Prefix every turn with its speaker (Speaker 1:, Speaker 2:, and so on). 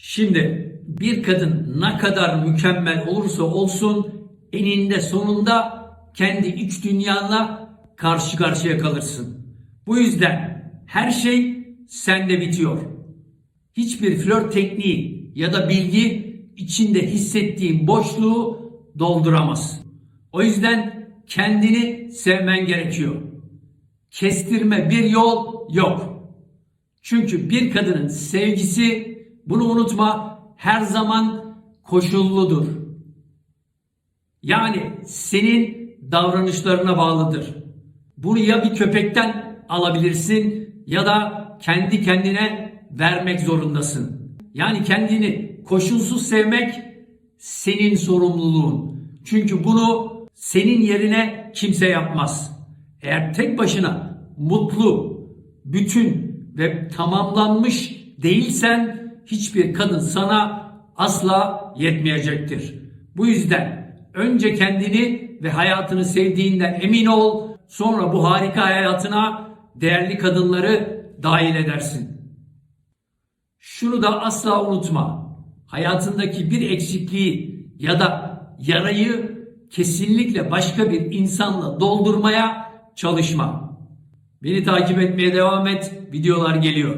Speaker 1: Şimdi bir kadın ne kadar mükemmel olursa olsun eninde sonunda kendi iç dünyanla karşı karşıya kalırsın. Bu yüzden her şey sende bitiyor. Hiçbir flört tekniği ya da bilgi içinde hissettiğin boşluğu dolduramaz. O yüzden kendini sevmen gerekiyor. Kestirme bir yol yok. Çünkü bir kadının sevgisi, bunu unutma, her zaman koşulludur. Yani senin davranışlarına bağlıdır. Bunu ya bir köpekten alabilirsin ya da kendi kendine vermek zorundasın. Yani kendini koşulsuz sevmek senin sorumluluğun. Çünkü bunu senin yerine kimse yapmaz. Eğer tek başına mutlu, bütün ve tamamlanmış değilsen hiçbir kadın sana asla yetmeyecektir. Bu yüzden önce kendini ve hayatını sevdiğinden emin ol. Sonra bu harika hayatına değerli kadınları dahil edersin. Şunu da asla unutma. Hayatındaki bir eksikliği ya da yarayı kesinlikle başka bir insanla doldurmaya çalışma. Beni takip etmeye devam et. Videolar geliyor.